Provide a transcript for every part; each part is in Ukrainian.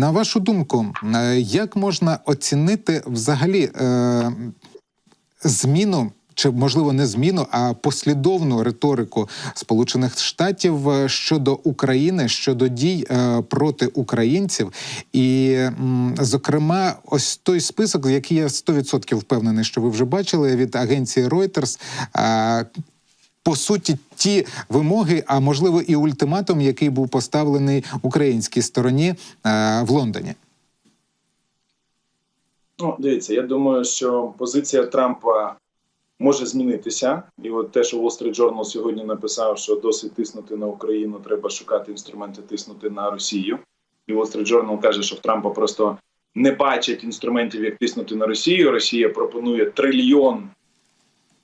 На вашу думку, е, як можна оцінити взагалі е, зміну? Чи можливо не зміну, а послідовну риторику Сполучених Штатів е, щодо України, щодо дій е, проти українців, і зокрема, ось той список, який я 100% впевнений, що ви вже бачили від агенції Reuters, по суті, ті вимоги, а можливо, і ультиматум, який був поставлений українській стороні е, в Лондоні. Ну, дивіться, я думаю, що позиція Трампа може змінитися. І от те, що Wall Street Journal сьогодні написав, що досить тиснути на Україну, треба шукати інструменти тиснути на Росію. І Wall Street Journal каже, що в Трампа просто не бачать інструментів, як тиснути на Росію. Росія пропонує трильйон,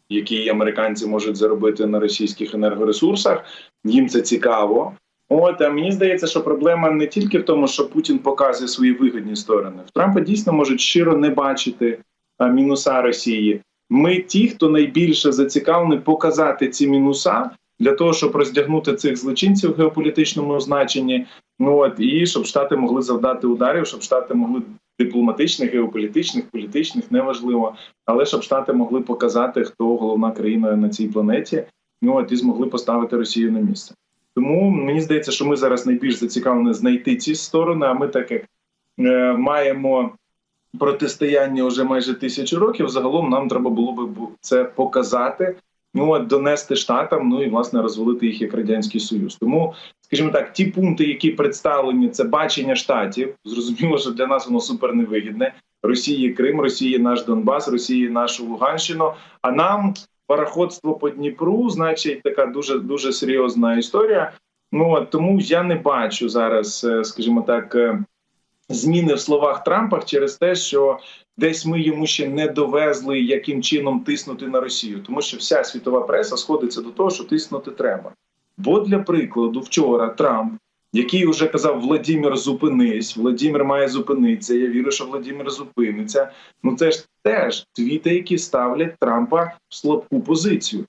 який американці можуть заробити на російських енергоресурсах. Їм це цікаво. От а мені здається, що проблема не тільки в тому, що Путін показує свої вигідні сторони. В Трампа дійсно можуть щиро не бачити мінуса Росії. Ми ті, хто найбільше зацікавлений показати ці мінуса для того, щоб роздягнути цих злочинців в геополітичному значенні. Ну от і щоб штати могли завдати ударів, щоб штати могли дипломатичних, геополітичних, політичних, неважливо, але щоб штати могли показати, хто головна країна на цій планеті. Ну от і змогли поставити Росію на місце. Тому мені здається, що ми зараз найбільш зацікавлені знайти ці сторони. А ми, так як е, маємо протистояння вже майже тисячу років, загалом нам треба було би це показати. Ну от донести штатам, ну і власне розвалити їх як радянський союз. Тому, скажімо так, ті пункти, які представлені, це бачення штатів. Зрозуміло, що для нас воно супер невигідне. Росії Крим, Росії наш Донбас, Росії нашу Луганщину. А нам пароходство по Дніпру, значить, така дуже дуже серйозна історія. Ну тому я не бачу зараз, е, скажімо так, е, зміни в словах Трампа через те, що десь ми йому ще не довезли, яким чином тиснути на Росію, тому що вся світова преса сходиться до того, що тиснути треба. Бо для прикладу, вчора Трамп, який вже казав Владімір, зупинись, Владімір має зупинитися. Я вірю, що Владімір зупиниться. Ну це ж теж твіти, які ставлять Трампа в слабку позицію.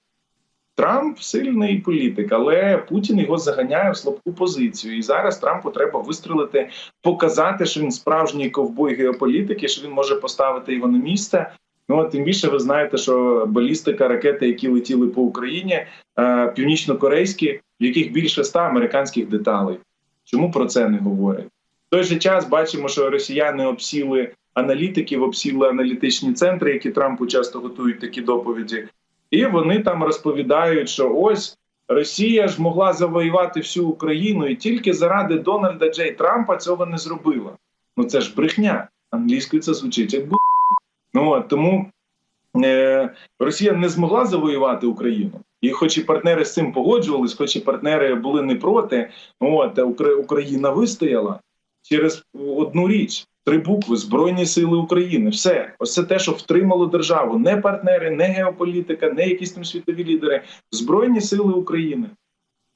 Трамп сильний політик, але Путін його заганяє в слабку позицію. І зараз Трампу треба вистрелити, показати, що він справжній ковбой геополітики, що він може поставити його на місце. Ну а тим більше ви знаєте, що балістика, ракети, які летіли по Україні, е, північно-корейські, в яких більше ста американських деталей. Чому про це не говорять? В той же час бачимо, що росіяни обсіли аналітиків, обсіли аналітичні центри, які Трампу часто готують такі доповіді. І вони там розповідають, що ось Росія ж могла завоювати всю Україну, і тільки заради Дональда Джей Трампа цього не зробила. Ну це ж брехня. Англійською це звучить як бу. Ну от, тому е, Росія не змогла завоювати Україну. І, хоч і партнери з цим погоджувались, хоч і партнери були не проти, от Україна вистояла через одну річ. Три букви Збройні Сили України. Все, ось це те, що втримало державу. Не партнери, не геополітика, не якісь там світові лідери. Збройні Сили України.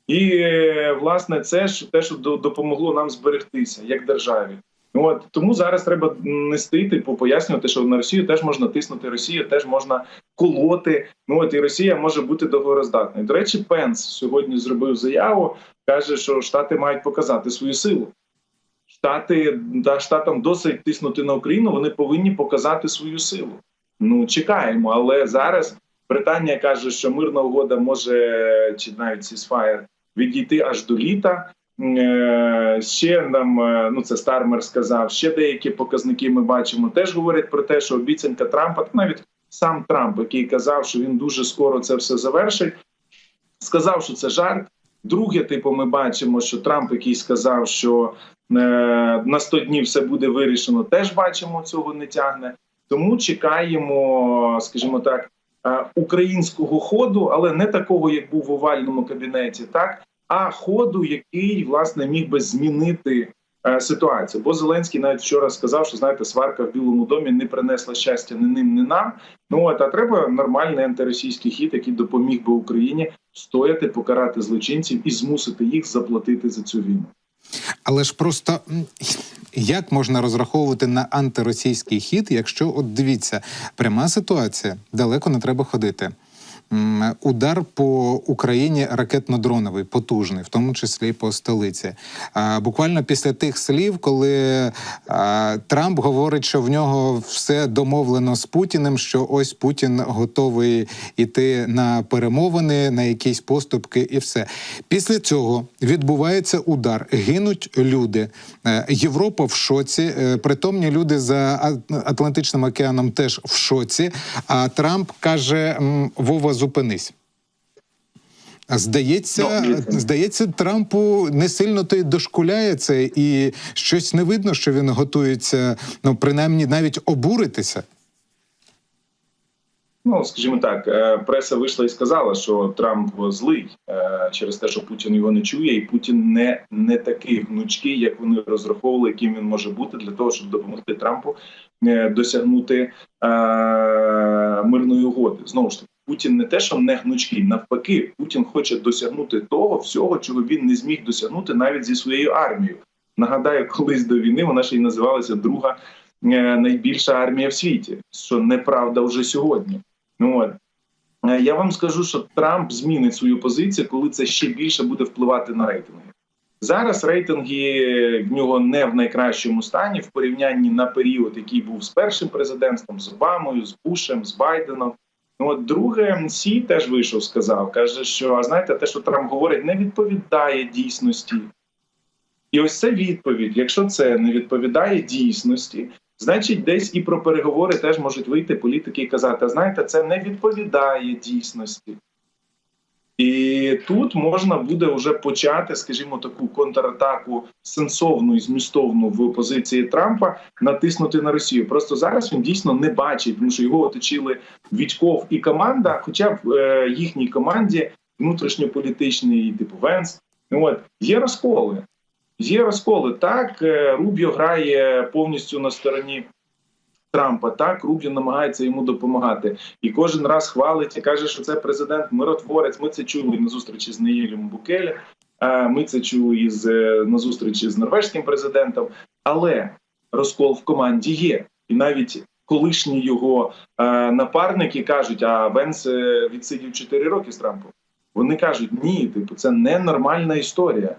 І е, власне це ж те, що до- допомогло нам зберегтися як державі. От тому зараз треба нести типу пояснювати, що на Росію теж можна тиснути, Росію теж можна колоти. Ну от і Росія може бути договороздатною. До речі, Пенс сьогодні зробив заяву, каже, що Штати мають показати свою силу. Штати да, штатам досить тиснути на Україну. Вони повинні показати свою силу. Ну чекаємо, але зараз Британія каже, що мирна угода може чи навіть сісфаєр відійти аж до літа. Е, Ще нам е, ну це Стармер сказав. Ще деякі показники ми бачимо. Теж говорять про те, що обіцянка Трампа, навіть сам Трамп, який казав, що він дуже скоро це все завершить, сказав, що це жарт. Друге, типу, ми бачимо, що Трамп, який сказав, що е, на 100 днів все буде вирішено, теж бачимо, цього не тягне. Тому чекаємо, скажімо так, українського ходу, але не такого, як був в овальному кабінеті, так а ходу, який власне міг би змінити е, ситуацію. Бо Зеленський навіть вчора сказав, що знаєте, сварка в Білому домі не принесла щастя ні ним, ні нам. Ну от а треба нормальний антиросійський хід, який допоміг би Україні стояти, покарати злочинців і змусити їх заплатити за цю війну. Але ж просто як можна розраховувати на антиросійський хід, якщо от дивіться, пряма ситуація, далеко не треба ходити. Удар по Україні ракетно-дроновий, потужний, в тому числі по столиці. Буквально після тих слів, коли Трамп говорить, що в нього все домовлено з Путіним, що ось Путін готовий іти на перемовини, на якісь поступки, і все. Після цього відбувається удар, гинуть люди. Е, Європа в шоці, е, притомні люди за Атлантичним океаном теж в шоці. А Трамп каже: Вова, зупинись. Здається, Ну, здається, Трампу не сильно то й дошкуляє це, і щось не видно, що він готується, ну принаймні навіть обуритися. Ну, скажімо так, е, преса вийшла і сказала, що Трамп злий е, через те, що Путін його не чує, і Путін не, не такий гнучкий, як вони розраховували, яким він може бути для того, щоб допомогти Трампу е, досягнути е, мирної угоди. Знову ж таки, Путін не те, що не гнучкий, навпаки, Путін хоче досягнути того всього, чого він не зміг досягнути навіть зі своєю армією. Нагадаю, колись до війни вона ще й називалася друга е, найбільша армія в світі, що неправда вже сьогодні. Ну от Е, я вам скажу, що Трамп змінить свою позицію, коли це ще більше буде впливати на рейтинги. Зараз рейтинги в нього не в найкращому стані в порівнянні на період, який був з першим президентством, з Обамою, з Бушем, з Байденом. Ну от друге, МСІ теж вийшов, сказав, каже, що а знаєте, те, що Трамп говорить, не відповідає дійсності. І ось це відповідь. Якщо це не відповідає дійсності, значить, десь і про переговори теж можуть вийти політики і казати: а знаєте, це не відповідає дійсності. І тут можна буде вже почати, скажімо, таку контратаку сенсовну і змістовну в позиції Трампа натиснути на Росію. Просто зараз він дійсно не бачить, тому що його оточили Вітьков і команда. Хоча в е, їхній команді внутрішньополітичний, типу Венс, от є розколи. Є розколи. Так, е, Рубіо грає повністю на стороні Трампа. Так, Рубіо намагається йому допомагати. І кожен раз хвалить і каже, що це президент миротворець. Ми це чули на зустрічі з Неїлем Букелі. е, Ми це чули і з, е, на зустрічі з норвежським президентом. Але розкол в команді є. І навіть колишні його е, напарники кажуть: а Венс відсидів 4 роки з Трампом. Вони кажуть, ні, типу, це ненормальна історія.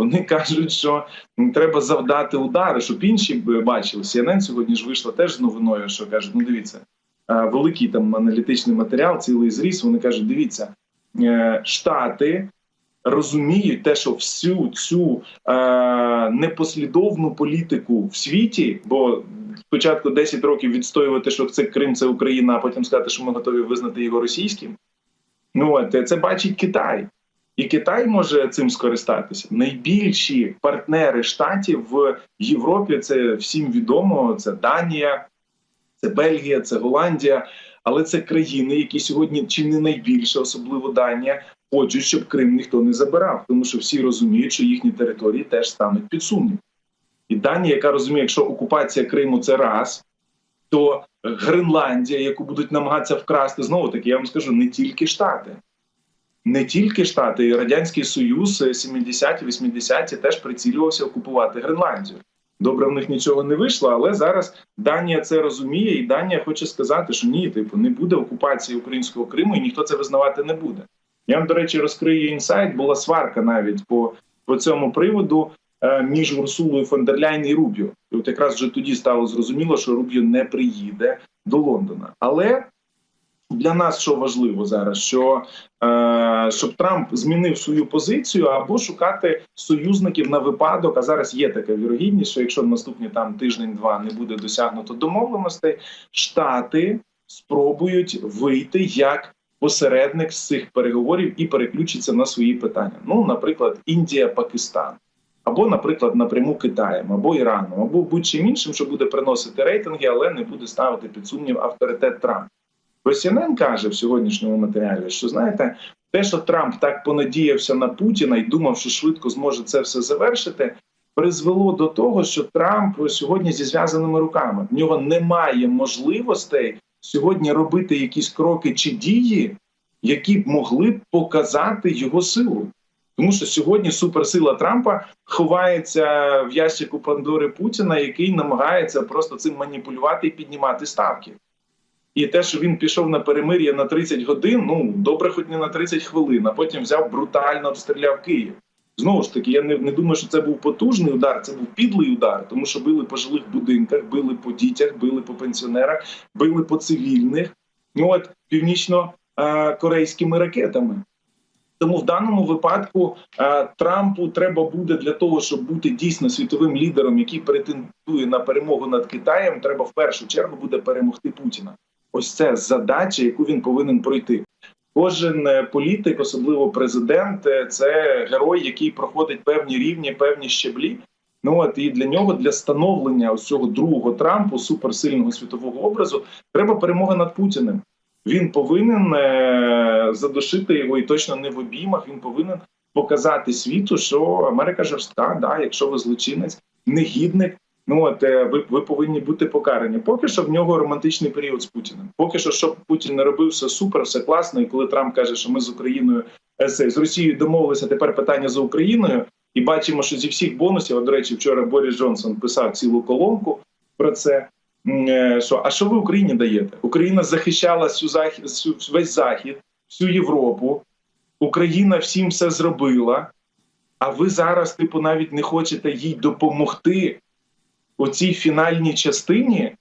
Вони кажуть, що треба завдати удари, щоб інші бачили. CNN сьогодні ж вийшла теж з новиною, що кажуть: ну дивіться, е, великий там аналітичний матеріал, цілий зріс. Вони кажуть: дивіться, е, штати розуміють те, що всю цю е, непослідовну політику в світі, бо спочатку 10 років відстоювати, що це Крим, це Україна, а потім сказати, що ми готові визнати його російським. Ну от це бачить Китай. І Китай може цим скористатися. Найбільші партнери штатів в Європі це всім відомо. Це Данія, це Бельгія, це Голландія. Але це країни, які сьогодні чи не найбільше, особливо Данія, хочуть, щоб Крим ніхто не забирав, тому що всі розуміють, що їхні території теж стануть під сумнів. І Данія, яка розуміє, якщо окупація Криму це раз, то Гренландія, яку будуть намагатися вкрасти, знову таки, я вам скажу, не тільки Штати. Не тільки Штати, і Радянський Союз 70-ті, 80-ті теж прицілювався окупувати Гренландію. Добре, в них нічого не вийшло, але зараз Данія це розуміє, і Данія хоче сказати, що ні, типу, не буде окупації українського Криму, і ніхто це визнавати не буде. Я вам, до речі, розкрию інсайт. Була сварка навіть по, по цьому приводу е, між Урсулою фон дер Ляйн і Рубіо. І от якраз вже тоді стало зрозуміло, що Рубіо не приїде до Лондона. Але для нас що важливо зараз, що е, щоб Трамп змінив свою позицію або шукати союзників на випадок. А зараз є така вірогідність, що якщо наступні там тиждень-два не буде досягнуто домовленостей, штати спробують вийти як посередник з цих переговорів і переключиться на свої питання. Ну, наприклад, Індія, Пакистан. Або, наприклад, напряму Китаєм, або Іраном, або будь-чим іншим, що буде приносити рейтинги, але не буде ставити під сумнів авторитет Трампа. CNN каже в сьогоднішньому матеріалі, що знаєте, те, що Трамп так понадіявся на Путіна і думав, що швидко зможе це все завершити, призвело до того, що Трамп сьогодні зі зв'язаними руками в нього немає можливостей сьогодні робити якісь кроки чи дії, які б могли б показати його силу. Тому що сьогодні суперсила Трампа ховається в ящику Пандори Путіна, який намагається просто цим маніпулювати і піднімати ставки. І те, що він пішов на перемир'я на 30 годин, ну добре, хоч не на 30 хвилин, а потім взяв брутально обстріляв Київ. Знову ж таки, я не, не думаю, що це був потужний удар, це був підлий удар, тому що били по жилих будинках, били по дітях, били по пенсіонерах, били по цивільних. Ну от північно-корейськими ракетами. Тому в даному випадку е, Трампу треба буде для того, щоб бути дійсно світовим лідером, який претендує на перемогу над Китаєм. Треба в першу чергу буде перемогти Путіна. Ось це задача, яку він повинен пройти. Кожен е, політик, особливо президент, е, це герой, який проходить певні рівні, певні щеблі. Ну от і для нього, для становлення ось цього другого Трампу, суперсильного світового образу, треба перемога над Путіним. Він повинен е, задушити його і точно не в обіймах. Він повинен показати світу, що Америка жорстка. Да, якщо ви злочинець, негідник. Ну от е, ви, ви повинні бути покарані. Поки що в нього романтичний період з Путіним. Поки що, щоб Путін не робив все супер, все класно. І коли Трамп каже, що ми з Україною е, з Росією домовилися, тепер питання за Україною, і бачимо, що зі всіх бонусів, а до речі, вчора Борис Джонсон писав цілу колонку про це. Е, Що а що ви Україні даєте? Україна захищала всю захід, весь захід, всю Європу. Україна всім все зробила. А ви зараз, типу, навіть не хочете їй допомогти у цій фінальній частині.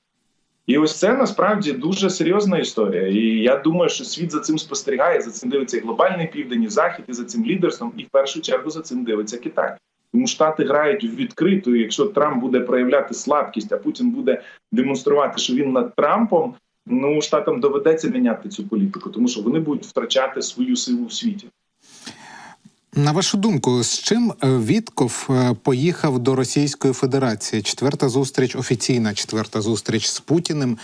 І ось це насправді дуже серйозна історія. І я думаю, що світ за цим спостерігає. За цим дивиться і глобальний південь, і захід, і за цим лідерством, і в першу чергу за цим дивиться Китай. Тому штати грають в відкриту. Якщо Трамп буде проявляти слабкість, а Путін буде демонструвати, що він над Трампом. Ну штатам доведеться міняти цю політику, тому що вони будуть втрачати свою силу в світі. На вашу думку, з чим е, Вітков е, поїхав до Російської Федерації? Четверта зустріч, офіційна четверта зустріч з Путіним.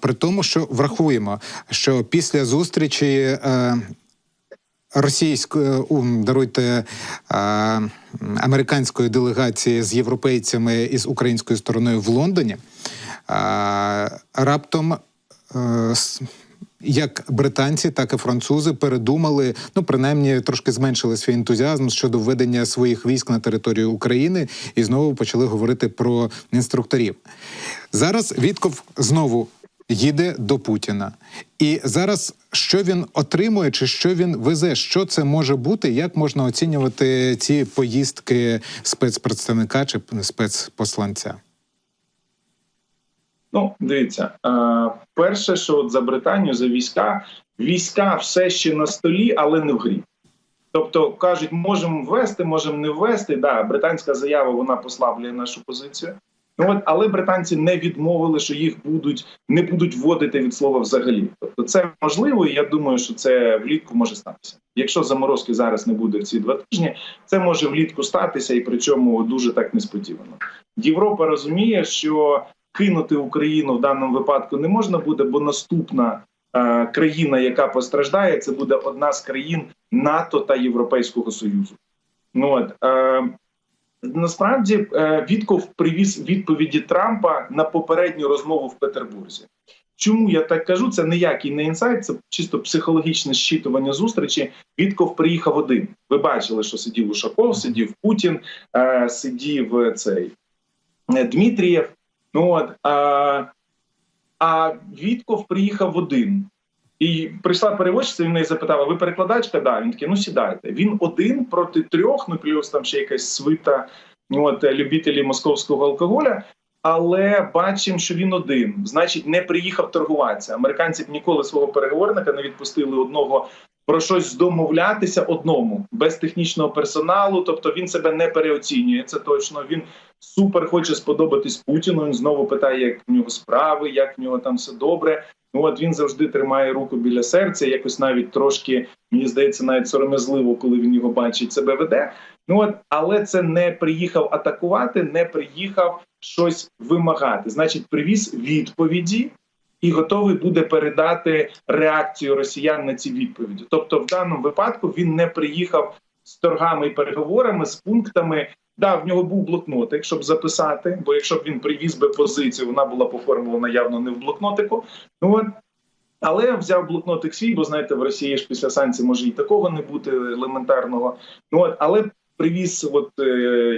При тому, що врахуємо, що після зустрічі е, російської даруйте американської делегації з європейцями і з українською стороною в Лондоні, раптом. Як британці, так і французи передумали, ну принаймні трошки зменшили свій ентузіазм щодо введення своїх військ на територію України і знову почали говорити про інструкторів. Зараз Вітков знову їде до Путіна. І зараз що він отримує, чи що він везе? Що це може бути? Як можна оцінювати ці поїздки спецпредставника чи спецпосланця? Ну, дивіться, е, перше, що от за Британію, за війська, війська все ще на столі, але не в грі. Тобто кажуть, можемо ввести, можемо не ввести. Да, британська заява вона послаблює нашу позицію. Ну от, але британці не відмовили, що їх будуть не будуть вводити від слова взагалі. Тобто, це можливо, і я думаю, що це влітку може статися. Якщо заморозки зараз не буде в ці два тижні, це може влітку статися, і причому дуже так несподівано. Європа розуміє, що кинути Україну в даному випадку не можна буде, бо наступна е, країна, яка постраждає, це буде одна з країн НАТО та Європейського Союзу. Ну от е, насправді е, Вітков привіз відповіді Трампа на попередню розмову в Петербурзі. Чому я так кажу? Це ніякий не інсайт, це чисто психологічне щитування зустрічі. Вітков приїхав один. Ви бачили, що сидів Ушаков, сидів Путін, е, сидів е, цей е, Дмитрієв. Ну от а, а Вітков приїхав один. І прийшла переводчиця, він неї запитав: а ви перекладачка? Да. Він такий, ну сідайте. Він один проти трьох, ну плюс там ще якась свита ну, от, любителі московського алкоголя. Але бачимо, що він один, значить, не приїхав торгуватися. Американці б ніколи свого переговорника не відпустили одного про щось домовлятися одному без технічного персоналу. Тобто він себе не переоцінює. Це точно. Він супер хоче сподобатись Путіну. Він знову питає, як в нього справи, як в нього там все добре. Ну от він завжди тримає руку біля серця. Якось навіть трошки мені здається, навіть сором'язливо, коли він його бачить, себе веде. Ну от, але це не приїхав атакувати, не приїхав щось вимагати. Значить, привіз відповіді і готовий буде передати реакцію росіян на ці відповіді. Тобто, в даному випадку він не приїхав з торгами і переговорами, з пунктами. Да, в нього був блокнотик, щоб записати. Бо якщо б він привіз би позицію, вона була поформулена явно не в блокнотику. Ну от але взяв блокнотик свій, бо знаєте, в Росії ж після санкцій може і такого не бути елементарного. Ну от але привіз от е,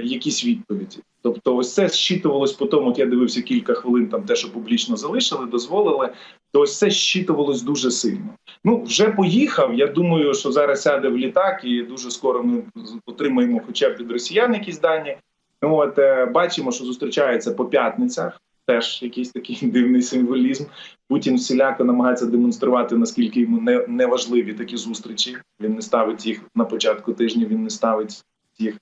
якісь відповіді. Тобто, ось це зчитувалось по тому, от я дивився кілька хвилин, там те, що публічно залишили, дозволили. То ось це зчитувалось дуже сильно. Ну вже поїхав. Я думаю, що зараз сяде в літак, і дуже скоро ми отримаємо, хоча б від росіян якісь дані. Ну, От е, бачимо, що зустрічається по п'ятницях. Теж якийсь такий дивний символізм. Путін всіляко намагається демонструвати, наскільки йому не, не важливі такі зустрічі. Він не ставить їх на початку тижня, він не ставить їх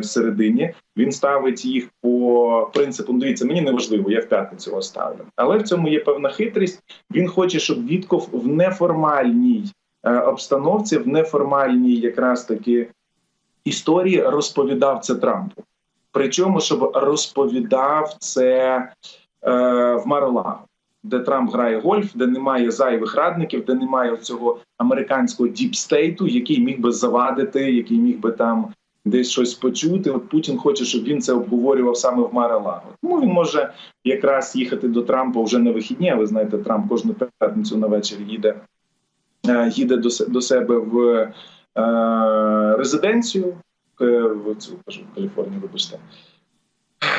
всередині. Він ставить їх по принципу. «Ну, Дивіться, мені не важливо, я в п'ятницю вас ставлю. Але в цьому є певна хитрість. Він хоче, щоб Вітков в неформальній е, обстановці, в неформальній якраз таки історії розповідав це Трампу. Причому, щоб розповідав це е, в Маролаго, де Трамп грає гольф, де немає зайвих радників, де немає цього американського діпстейту, який міг би завадити, який міг би там десь щось почути. От Путін хоче, щоб він це обговорював саме в Маролаго. Тому він може якраз їхати до Трампа вже на вихідні. Ви знаєте, Трамп кожну п'ятницю на вечір їде, е, їде до, до себе в е, резиденцію е, в цю кажу в Каліфорнію, вибачте.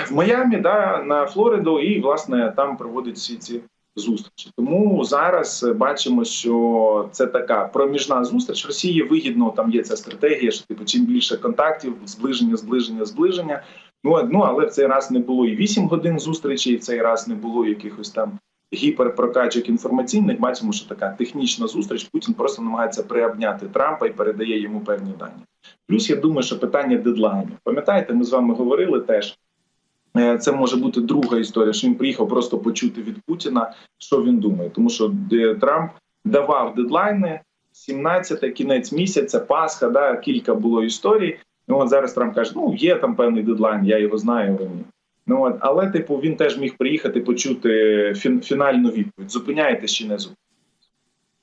В Майамі, да, на Флориду, і власне там проводить всі ці зустрічі. Тому зараз е, бачимо, що це така проміжна зустріч. Росії вигідно там є ця стратегія, що типу чим більше контактів, зближення, зближення, зближення. Ну, ну але в цей раз не було і 8 годин зустрічі, і в цей раз не було якихось там гіперпрокачок інформаційних. Бачимо, що така технічна зустріч. Путін просто намагається приобняти Трампа і передає йому певні дані. Плюс я думаю, що питання дедлайнів. Пам'ятаєте, ми з вами говорили теж. Е, Це може бути друга історія, що він приїхав просто почути від Путіна, що він думає. Тому що Трамп давав дедлайни 17 кінець місяця, Пасха, да, кілька було історій. Ну от зараз Трамп каже: ну є там певний дедлайн, я його знаю. Ні. Ну от, але типу він теж міг приїхати почути фін, фінальну відповідь: зупиняєтесь чи не зупиняєтесь?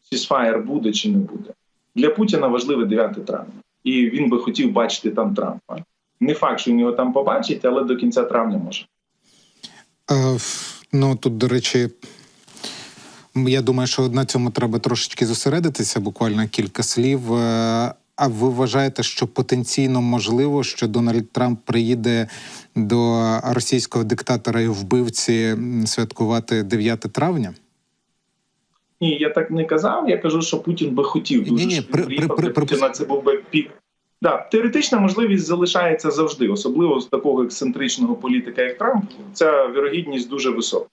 Сісфаєр буде чи не буде. Для Путіна важливе 9 травня, і він би хотів бачити там Трампа. Не факт, що він його там побачить, але до кінця травня може. Е, ну тут, до речі, я думаю, що на цьому треба трошечки зосередитися, буквально кілька слів. Е, А ви вважаєте, що потенційно можливо, що Дональд Трамп приїде до російського диктатора і вбивці святкувати 9 травня? Ні, я так не казав. Я кажу, що Путін би хотів дуже Ні-ні, щоб він при- при- при- Путіна це був би пік. Да, теоретична можливість залишається завжди, особливо з такого ексцентричного політика, як Трамп. Ця вірогідність дуже висока.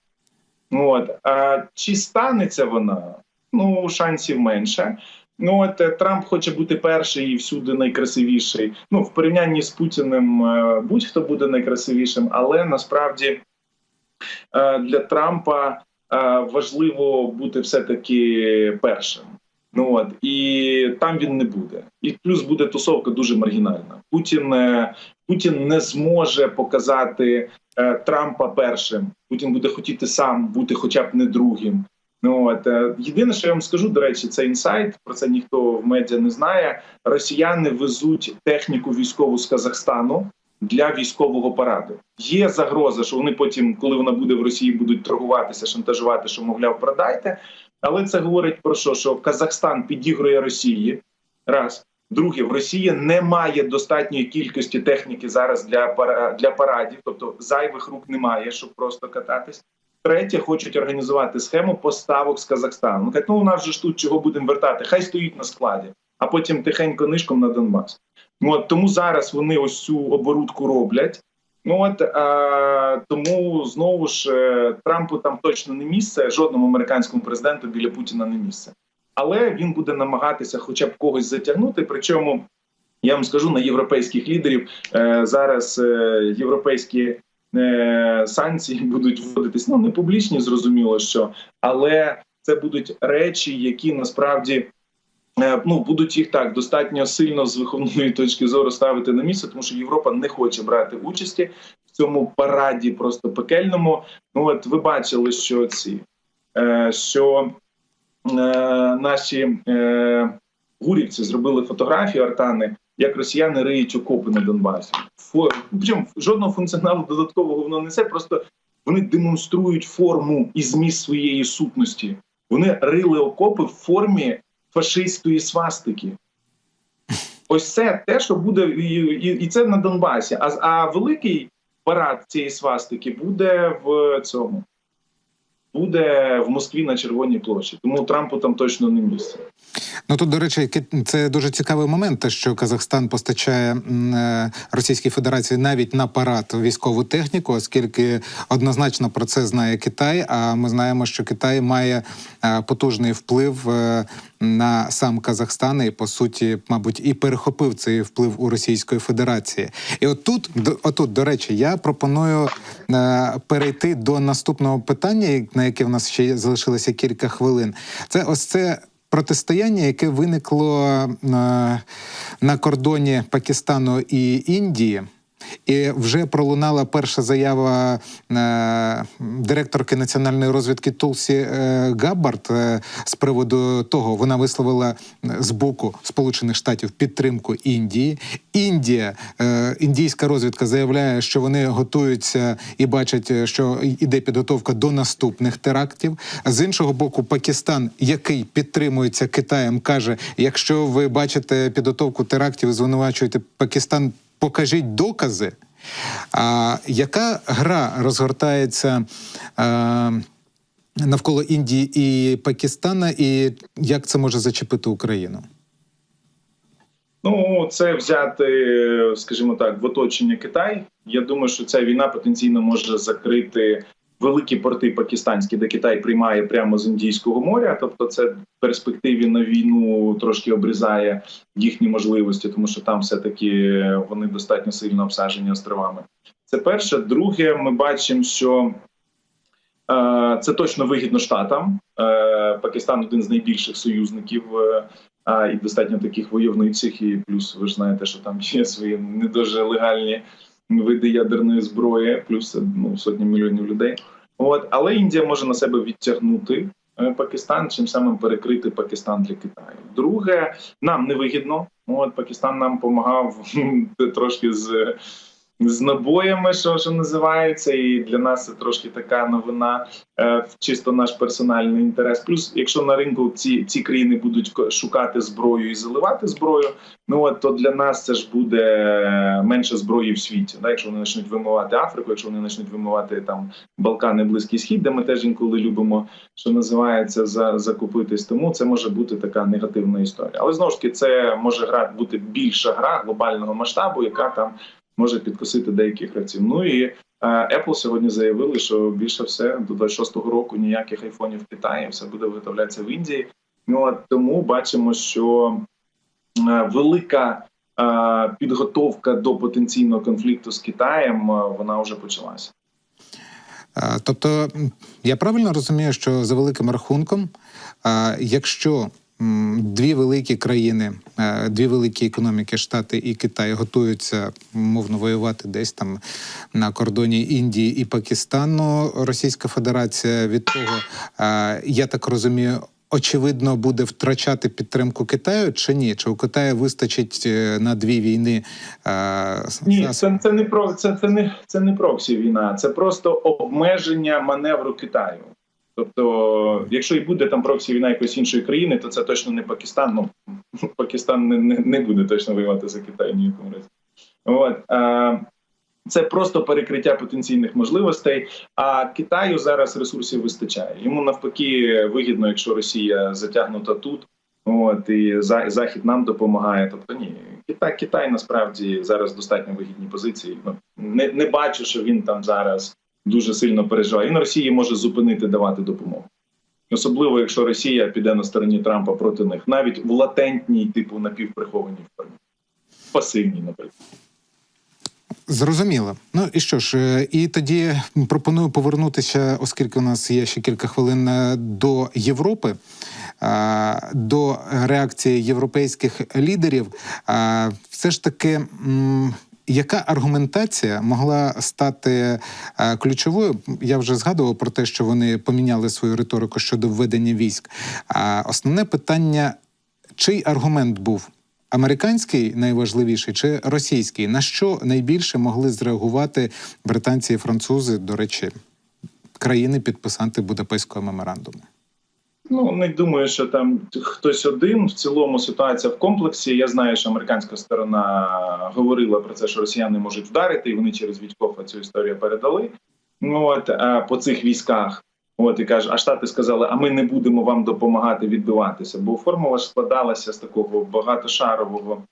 От а чи станеться вона? Ну шансів менше. Ну от е, Трамп хоче бути перший і всюди найкрасивіший. Ну в порівнянні з Путіним е, будь-хто буде найкрасивішим, але насправді е, для Трампа важливо бути все-таки першим. Ну от і там він не буде. І плюс буде тусовка дуже маргінальна. Путін е, Путін не зможе показати е, Трампа першим. Путін буде хотіти сам бути, хоча б не другим. Ну от е, єдине, що я вам скажу, до речі, це інсайт. Про це ніхто в медіа не знає. Росіяни везуть техніку військову з Казахстану для військового параду. Є загроза, що вони потім, коли вона буде в Росії, будуть торгуватися, шантажувати, що мовляв, продайте. Але це говорить про що? Що Казахстан підігрує Росії. Раз. Друге, в Росії немає достатньої кількості техніки зараз для для парадів, тобто зайвих рук немає, щоб просто кататись. Третє, хочуть організувати схему поставок з Казахстану. Ну, кажуть, ну у нас же ж тут чого будемо вертати, хай стоїть на складі, а потім тихенько нишком на Донбас. От, тому зараз вони ось цю оборудку роблять. Ну от а, тому знову ж е, Трампу там точно не місце, жодному американському президенту біля Путіна не місце. Але він буде намагатися, хоча б когось затягнути. Причому я вам скажу на європейських лідерів е, зараз е, європейські е, санкції будуть вводитись. Ну не публічні, зрозуміло, що але це будуть речі, які насправді. Е, Ну, будуть їх так достатньо сильно з виховної точки зору ставити на місце, тому що Європа не хоче брати участі в цьому параді, просто пекельному. Ну от ви бачили, що ці е, що е, наші гурівці зробили фотографію Артани, як росіяни риють окопи на Донбасі. Фо, причому жодного функціоналу додаткового воно несе, просто вони демонструють форму і зміст своєї сутності. Вони рили окопи в формі фашистської свастики. Ось це те, що буде, і, і, це на Донбасі. А, а великий парад цієї свастики буде в цьому. Буде в Москві на Червоній площі. Тому Трампу там точно не місце. Ну тут, до речі, це дуже цікавий момент, те, що Казахстан постачає е, Російській Федерації навіть на парад військову техніку, оскільки однозначно про це знає Китай. А ми знаємо, що Китай має е, потужний вплив е, на сам Казахстан і по суті, мабуть, і перехопив цей вплив у Російської Федерації. І отут, отут, до речі, я пропоную перейти до наступного питання, на яке в нас ще залишилося кілька хвилин. Це ось це протистояння, яке виникло е, на кордоні Пакистану і Індії. І вже пролунала перша заява е, директорки національної розвідки Тулсі е, Габбард е, з приводу того, вона висловила е, з боку Сполучених Штатів підтримку Індії. Індія, е, індійська розвідка заявляє, що вони готуються і бачать, е, що іде підготовка до наступних терактів. З іншого боку, Пакистан, який підтримується Китаєм, каже: якщо ви бачите підготовку терактів звинувачуєте Пакистан, покажіть докази. А яка гра розгортається? а, Навколо Індії і Пакистана, і як це може зачепити Україну? Ну, це взяти, скажімо так, в оточення Китай. Я думаю, що ця війна потенційно може закрити великі порти пакистанські, де Китай приймає прямо з Індійського моря. Тобто, це в перспективі на війну трошки обрізає їхні можливості, тому що там все таки вони достатньо сильно обсаджені островами. Це перше. Друге, ми бачимо, що е, це точно вигідно штатам. Е, Пакистан один з найбільших союзників. Е, а, і достатньо таких войовничих, і плюс ви ж знаєте, що там є свої не дуже легальні види ядерної зброї, плюс ну, сотні мільйонів людей. От, але Індія може на себе відтягнути е, Пакистан, чим самим перекрити Пакистан для Китаю. Друге, нам невигідно. От Пакистан нам допомагав трошки з. З набоями, що, що називається, і для нас це трошки така новина, е, чисто наш персональний інтерес. Плюс, якщо на ринку ці ці країни будуть шукати зброю і заливати зброю, ну от то для нас це ж буде менше зброї в світі. Да? Якщо вони почнуть вимивати Африку, якщо вони почнуть вимивати там Балкани, Близький Схід, де ми теж інколи любимо, що називається за закупитись. Тому це може бути така негативна історія. Але знову ж таки, це може гра бути більша гра глобального масштабу, яка там може підкосити деяких гравців. Ну і е, Apple сьогодні заявили, що більше все до 26-го року ніяких айфонів в Китаї, все буде виготовлятися в Індії. Ну от тому бачимо, що е, велика е, підготовка до потенційного конфлікту з Китаєм вона вже почалася. Тобто, я правильно розумію, що за великим рахунком, якщо дві великі країни, е, дві великі економіки, Штати і Китай, готуються мовно воювати десь там на кордоні Індії і Пакистану, Російська Федерація від того, я так розумію. Очевидно, буде втрачати підтримку Китаю чи ні? Чи у Китаю вистачить е, на дві війни? е, Ні, це, це не про це, це не це не проксі війна, це просто обмеження маневру Китаю. Тобто, якщо і буде там проксі війна якоїсь іншої країни, то це точно не Пакистан. Ну Пакистан не, не, не буде точно воювати за Китай ні в якому разі. От е, це просто перекриття потенційних можливостей. А Китаю зараз ресурсів вистачає. Йому навпаки вигідно, якщо Росія затягнута тут. От і за- захід нам допомагає. Тобто ні, Китай, Китай насправді зараз достатньо вигідній позиції. Ну не, не бачу, що він там зараз дуже сильно переживає. Він Росії може зупинити давати допомогу. Особливо, якщо Росія піде на стороні Трампа проти них, навіть в латентній, типу напівприхованій формі, пасивній, наприклад. Зрозуміло. Ну і що ж, е, і тоді пропоную повернутися, оскільки у нас є ще кілька хвилин е, до Європи, е, до реакції європейських лідерів. Все ж таки. Яка аргументація могла стати е, ключовою? Я вже згадував про те, що вони поміняли свою риторику щодо введення військ. А основне питання: чий аргумент був американський найважливіший чи російський? На що найбільше могли зреагувати британці і французи, до речі, країни підписанти Будапештського меморандуму? Ну не думаю, що там хтось один. В цілому ситуація в комплексі. Я знаю, що американська сторона говорила про це, що росіяни можуть вдарити, і вони через Вітькофа цю історію передали. Ну от по цих військах. От і каже, а штати сказали, а ми не будемо вам допомагати відбиватися. Бо формула складалася з такого багатошарового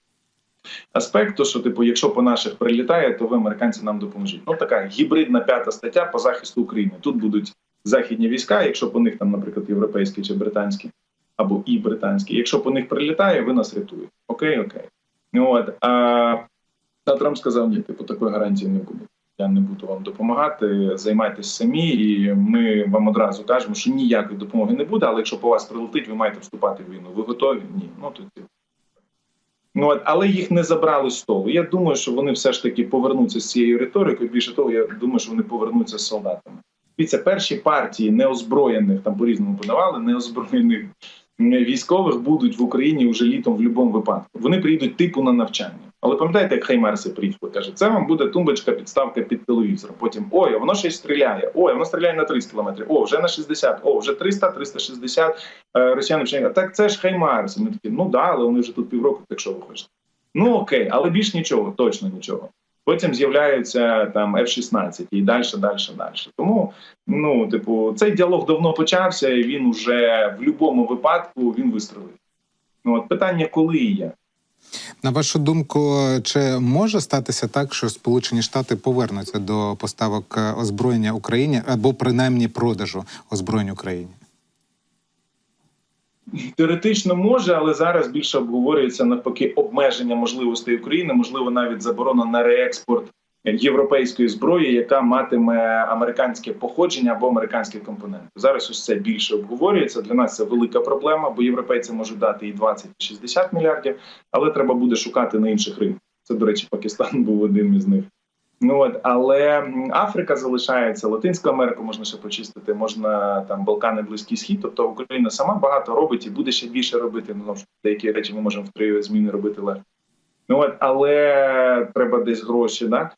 аспекту, що типу, якщо по наших прилітає, то ви американці нам допоможіть. Ну така гібридна п'ята стаття по захисту України. Тут будуть західні війська, якщо по них там, наприклад, європейські чи британські, або і британські. Якщо по них прилітає, ви нас рятуєте. Окей, окей. Ну, От а, а Трамп сказав: ні, типу, такої гарантії не буде. Я не буду вам допомагати, займайтесь самі, і ми вам одразу кажемо, що ніякої допомоги не буде. Але якщо по вас прилетить, ви маєте вступати в війну. Ви готові? Ні. Ну тоді. Ну от, але їх не забрали з столу. Я думаю, що вони все ж таки повернуться з цією риторикою. Більше того, я думаю, що вони повернуться з солдатами. Дивіться, перші партії неозброєних там по різному подавали, неозброєних військових будуть в Україні вже літом в будь-якому випадку. Вони приїдуть типу на навчання. Але пам'ятаєте, як Хаймерси приїхали? Каже, це вам буде тумбочка, підставка під телевізор. Потім ой, а воно ще й стріляє. Ой, воно стріляє на 30 кілометрів. О, вже на 60, о, вже 300, 360. Е, росіяни кажуть, так це ж Хаймарси. Ми такі, ну да, але вони вже тут півроку, якщо ви хочете. Ну окей, але більш нічого, точно нічого. Потім з'являються там F-16 і далі, далі, далі. Тому, ну, типу, цей діалог давно почався, і він уже в будь-якому випадку він вистрелив. Ну, от питання, коли і як. На вашу думку, чи може статися так, що Сполучені Штати повернуться до поставок е, озброєння Україні або принаймні продажу озброєнь Україні? Теоретично може, але зараз більше обговорюється навпаки обмеження можливостей України, можливо, навіть заборона на реекспорт європейської зброї, яка матиме американське походження або американські компоненти. Зараз ось це більше обговорюється. Для нас це велика проблема, бо європейці можуть дати і 20, і 60 мільярдів, але треба буде шукати на інших ринках. Це, до речі, Пакистан був одним із них. Ну от, але Африка залишається, Латинську Америку можна ще почистити, можна там Балкани, Близький Схід. Тобто Україна сама багато робить і буде ще більше робити. Ну деякі речі ми можемо в три зміни робити легко. Ну от, але треба десь гроші, да?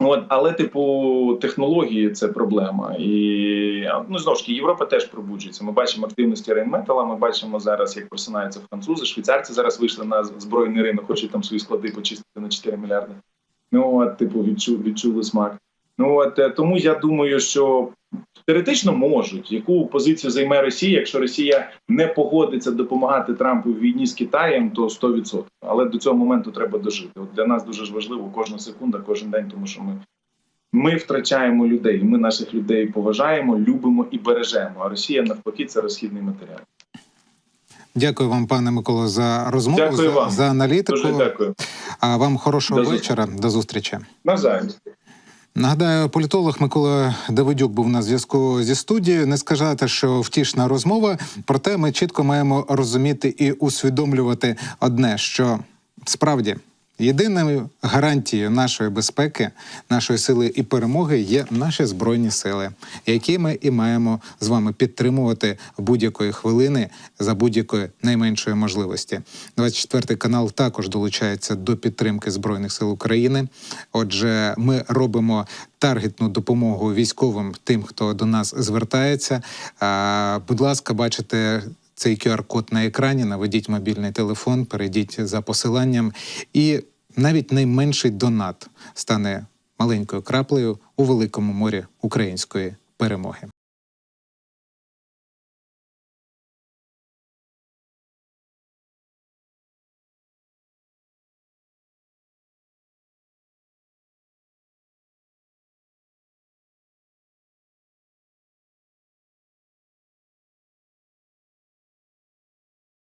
Ну, От, але, типу, технології це проблема. І ну знову ж таки, Європа теж пробуджується. Ми бачимо активності Рейнметала. Ми бачимо зараз, як просинаються французи. Швейцарці зараз вийшли на збройний ринок, хочуть там свої склади почистити на 4 мільярди. Ну от, типу, відчу, відчули смак. Ну от е, тому я думаю, що теоретично можуть, яку позицію займе Росія, якщо Росія не погодиться допомагати Трампу в війні з Китаєм, то 100%. Але до цього моменту треба дожити. От для нас дуже ж важливо кожна секунда, кожен день, тому що ми, ми втрачаємо людей. Ми наших людей поважаємо, любимо і бережемо. А Росія навпаки це розхідний матеріал. Дякую вам, пане Миколо, за розмову, Дякую за, вам. за аналітику. Дуже дякую. А вам хорошого До зустрічі. вечора. До зустрічі. Навзаєм. Нагадаю, політолог Микола Давидюк був на зв'язку зі студією. Не сказати, що втішна розмова. Проте ми чітко маємо розуміти і усвідомлювати одне, що справді єдиною гарантією нашої безпеки, нашої сили і перемоги є наші збройні сили, які ми і маємо з вами підтримувати будь-якої хвилини за будь-якої найменшої можливості. 24 канал також долучається до підтримки збройних сил України. Отже, ми робимо таргетну допомогу військовим тим, хто до нас звертається. Будь ласка, бачите. Цей QR-код на екрані, наведіть мобільний телефон, перейдіть за посиланням, і навіть найменший донат стане маленькою краплею у великому морі української перемоги.